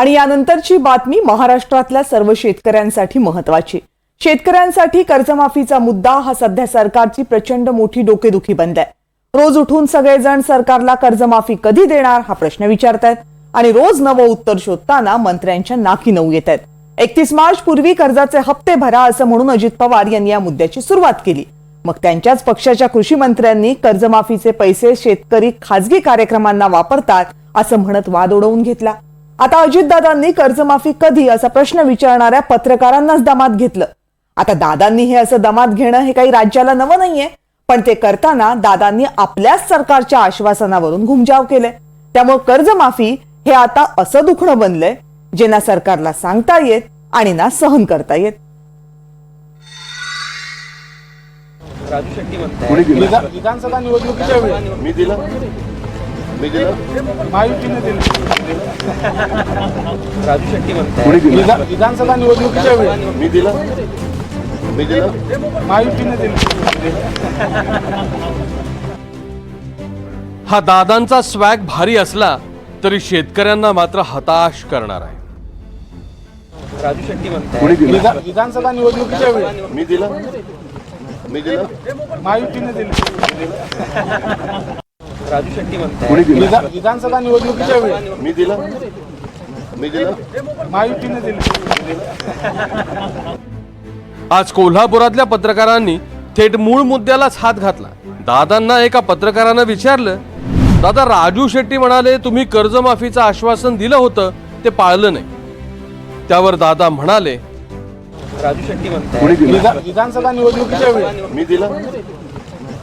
आणि यानंतरची बातमी महाराष्ट्रातल्या सर्व शेतकऱ्यांसाठी महत्वाची शेतकऱ्यांसाठी कर्जमाफीचा मुद्दा हा सध्या सरकारची प्रचंड मोठी डोकेदुखी बनलाय. रोज उठून सगळेजण सरकारला कर्जमाफी कधी देणार हा प्रश्न विचारतायत आणि रोज नवं उत्तर शोधताना मंत्र्यांच्या नाकी नऊ येत आहेत एकतीस मार्च पूर्वी कर्जाचे हप्ते भरा असं म्हणून अजित पवार यांनी या मुद्द्याची सुरुवात केली. मग त्यांच्याच पक्षाच्या कृषी मंत्र्यांनी कर्जमाफीचे पैसे शेतकरी खाजगी कार्यक्रमांना वापरतात असं म्हणत वाद उडवून घेतला. आता अजितदादांनी कर्जमाफी कधी असा प्रश्न विचारणाऱ्या पत्रकारांनाच दमात घेतलं. आता दादांनी हे असं दमात घेणं हे काही राज्याला नवं नाहीये पण ते करताना दादांनी आपल्याच सरकारच्या आश्वासनावरून घुमजाव केले त्यामुळे कर्जमाफी हे आता असं दुखणं बनलंय जे ना सरकारला सांगता येत आणि ना सहन करता येत. राजू शेट्टी विधानसभा निवडणुकीच्या वेळी. मी दिलं? मी दिलं? महायुतीने दिले. राजू शेट्टी विधा- विधानसभा निवडणुकीच्या वेळी. मी दिलं? मी दिलं? महायुतीने दिले. हा दादांचा स्वॅग भारी असला तरी शेतकऱ्यांना मात्र हताश करणार आहे. राजू शेट्टी विधा- विधानसभा निवडणुकीच्या वेळी. मी दिलं? मी दिलं? महायुतीने दिले? राजू शेट्टी विधानसभा निवडणुकीच्या वेळी. मी दिलं? मी दिलं? महायुतीने दिले. आज कोल्हापुरातल्या पत्रकारांनी थेट मूळ मुद्द्यालाच हात घातला. दादांना एका पत्रकारानं विचारलं दादा राजू शेट्टी म्हणाले तुम्ही कर्जमाफीचं आश्वासन दिलं होतं ते पाळलं नाही. त्यावर दादा म्हणाले राजू शेट्टी विधा- विधानसभा निवडणुकीच्या वेळी. मी दिलं?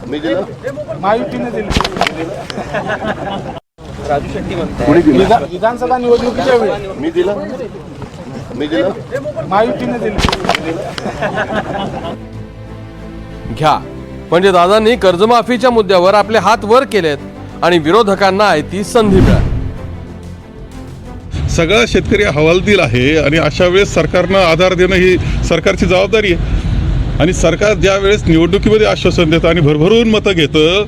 मी दिलं? महायुतीने दिले. राजू शेट्टी विधा- विधानसभा निवडणुकीच्या वेळी. मी दिलं? मी दिलं? महायुतीने दिले. घ्या. म्हणजे दादांनी कर्जमाफीच्या मुद्द्यावर आपले हात वर केलेत आणि विरोधकांना आहे ती संधी मिळाली. सगळा शेतकरी हवालदिल आहे आणि अशा वेळेस सरकारनं आधार देणं ही सरकारची जबाबदारी आहे. आणि सरकार ज्या वेळेस निवडणुकीमध्ये आश्वासन देतं आणि भरभरून मतं घेतं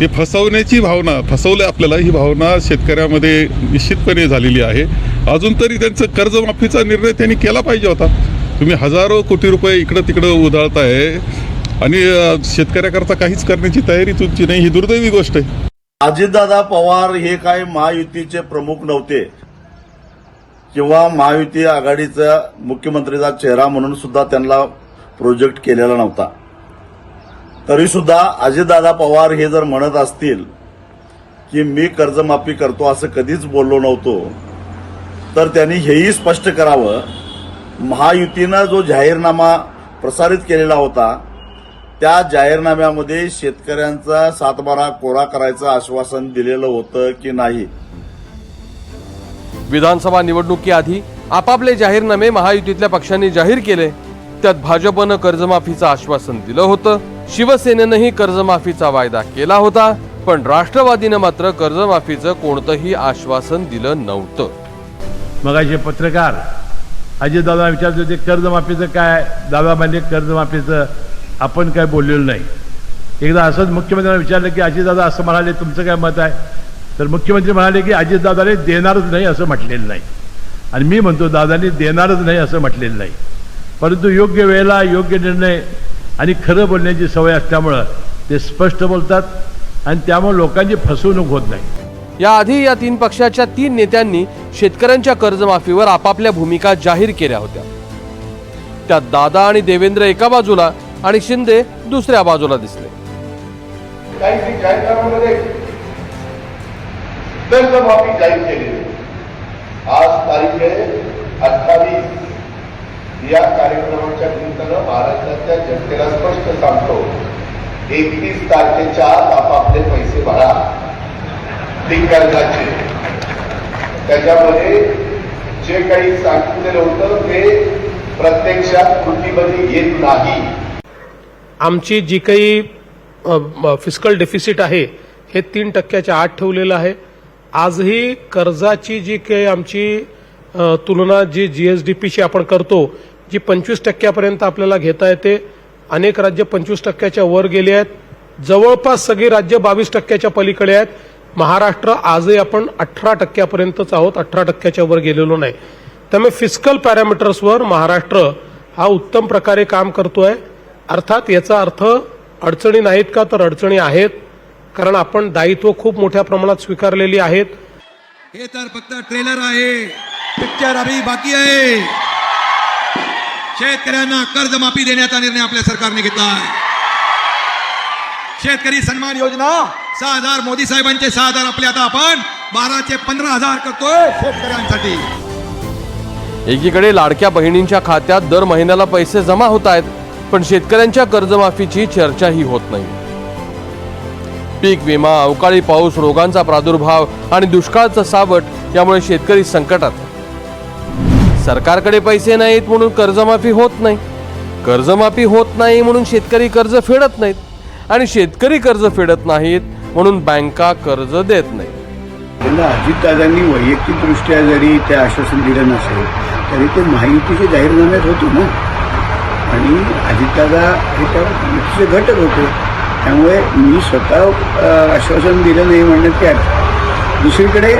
ते फसवण्याची भावना फसवलं आपल्याला ही भावना शेतकऱ्यामध्ये निश्चितपणे झालेली आहे. अजून तरी त्यांचं कर्जमाफीचा निर्णय त्यांनी केला पाहिजे होता. तुम्ही हजारो कोटी रुपये इकडं तिकडं उधळताय आणि शेतकऱ्याकरता काहीच करण्याची तयारी तुमची नाही ही दुर्दैवी गोष्ट आहे. अजितदादा पवार हे काय महायुतीचे प्रमुख नव्हते. किंवा महायुती आघाडीचा मुख्यमंत्रीचा चेहरा म्हणून सुद्धा त्यांना प्रोजेक्ट केलेला नव्हता. तरी सुद्धा अजितदादा पवार हे जर म्हणत असतील की मी कर्जमाफी करतो असं कधीच बोललो नव्हतो तर त्यांनी हेही स्पष्ट करावं. महायुतीनं जो जाहीरनामा प्रसारित केलेला होता त्या जाहीरनाम्यामध्ये शेतकऱ्यांचा सातबारा कोरा करायचं आश्वासन दिलेलं होतं की नाही. विधानसभा निवडणुकीआधी आपापले जाहीरनामे महायुतीतल्या पक्षांनी जाहीर केले. त्यात भाजपनं कर्जमाफीचं आश्वासन दिलं होतं. शिवसेनेनंही कर्जमाफीचा वायदा केला होता. पण राष्ट्रवादीनं मात्र कर्जमाफीचं कोणतंही आश्वासन दिलं नव्हतं. मगाचे पत्रकार अजितदादा विचारत होते कर्जमाफीचं काय? दादा म्हणजे कर्जमाफीचं आपण काय बोललेलो नाही. एकदा असंच मुख्यमंत्र्यांना विचारलं की अजितदादा असं म्हणाले तुमचं काय मत आहे? तर मुख्यमंत्री म्हणाले की अजितदादाने देणारच नाही असं म्हटलेलं नाही. आणि मी म्हणतो दादांनी देणारच नाही असं म्हटलेलं नाही. परंतु योग्य वेळेला योग्य निर्णय आणि खरं बोलण्याची सवय असल्यामुळं ते स्पष्ट बोलतात आणि त्यामुळे लोकांची फसवणूक होत नाही. याआधी या तीन पक्षाच्या तीन नेत्यांनी शेतकऱ्यांच्या कर्जमाफीवर आपापल्या भूमिका जाहीर केल्या होत्या. त्यात दादा आणि देवेंद्र एका बाजूला आणि शिंदे दुसऱ्या बाजूला दिसले. कर्जमाफी जाहीर केली. आज तारीख आहे अठ्ठावीस या कार्यक्रमाच्या निमित्तानं महाराष्ट्रातल्या जनतेला स्पष्ट सांगतो एकतीस तारखेच्या आत आपापले पैसे भरा. ते कर्जाचे त्याच्यामध्ये जे काही सांगितलेलं होतं ते प्रत्यक्षात कृतीमध्ये येत नाही. आमची जी काही फिस्कल डेफिसिट आहे हे तीन टक्क्याच्या आत ठेवलेलं आहे. आजही कर्जाची जी काही आमची तुलना जी जीएसडीपीशी आपण करतो जी पंचवीस टक्क्यापर्यंत आपल्याला घेता येते. अनेक राज्य पंचवीस टक्क्याच्या वर गेली आहेत. जवळपास सगळी राज्य बावीस टक्क्याच्या पलीकडे आहेत. महाराष्ट्र आजही आपण अठरा टक्क्यापर्यंतच आहोत. अठरा टक्क्याच्या वर गेलेलो नाही. त्यामुळे फिस्कल पॅरामीटर्सवर महाराष्ट्र हा उत्तम प्रकारे काम करतोय. अर्थात याचा अर्थ अडचणी नाहीत का? तर अडचणी आहेत. कारण आपण दायित्व खूप मोठ्या प्रमाणात स्वीकारलेली आहेत. हे तर फक्त ट्रेलर आहे. पिक्चर अभी बाकी आहे. शेतकऱ्यांना कर्जमाफी देण्याचा निर्णय आपल्या सरकारने घेतला आहे. शेतकरी सन्मान योजना सहा हजार मोदी साहेबांचे सहा हजार आपले आता आपण बाराचे पंधरा हजार करतोय शेतकऱ्यांसाठी. एकीकडे लाडक्या बहिणींच्या खात्यात दर महिन्याला पैसे जमा होत आहेत पण शेतकऱ्यांच्या कर्जमाफीची चर्चाही होत नाही. पीक विमा अवकाळी पाऊस रोगांचा प्रादुर्भाव आणि दुष्काळाचं सावट यामुळे शेतकरी संकटात आहे. सरकारकडे पैसे नाहीत म्हणून कर्जमाफी होत नाही. कर्जमाफी होत नाही म्हणून शेतकरी कर्ज फेडत नाहीत. आणि शेतकरी कर्ज फेडत नाहीत म्हणून बँका कर्ज देत नाहीत. त्यांना अजितदादांनी वैयक्तिकदृष्ट्या जरी ते आश्वासन दिलं नसेल तरी ते माहितीचे जाहीरनाम्यात होते ना. आणि अजितदादा हे त्या युतीचे घटक होते. त्यामुळे मी स्वतः आश्वासन दिलं नाही म्हणण्यात काय दुसरीकडे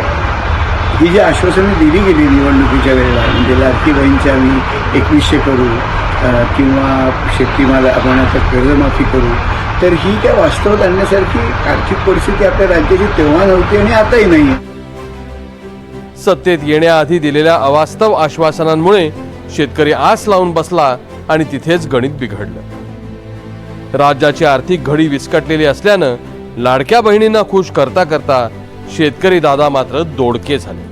ही जी आश्वासनं दिली गेली निवडणुकीच्या वेळेला म्हणजे लाडकी बहीणची आम्ही एकवीसशे करू किंवा शेतीमाल आपण आता कर्जमाफी करू तर ही काय वास्तवात आणण्यासारखी आर्थिक परिस्थिती आपल्या राज्याची तेव्हा नव्हती आणि आताही नाही. सत्तेत येण्याआधी दिलेल्या अवास्तव आश्वासनांमुळे शेतकरी आस लावून बसला आणि तिथेच गणित बिघडलं. राज्याची आर्थिक घडी विस्कटलेली असल्यानं लाडक्या बहिणींना खुश करता करता शेतकरी दादा मात्र दोडके झाले.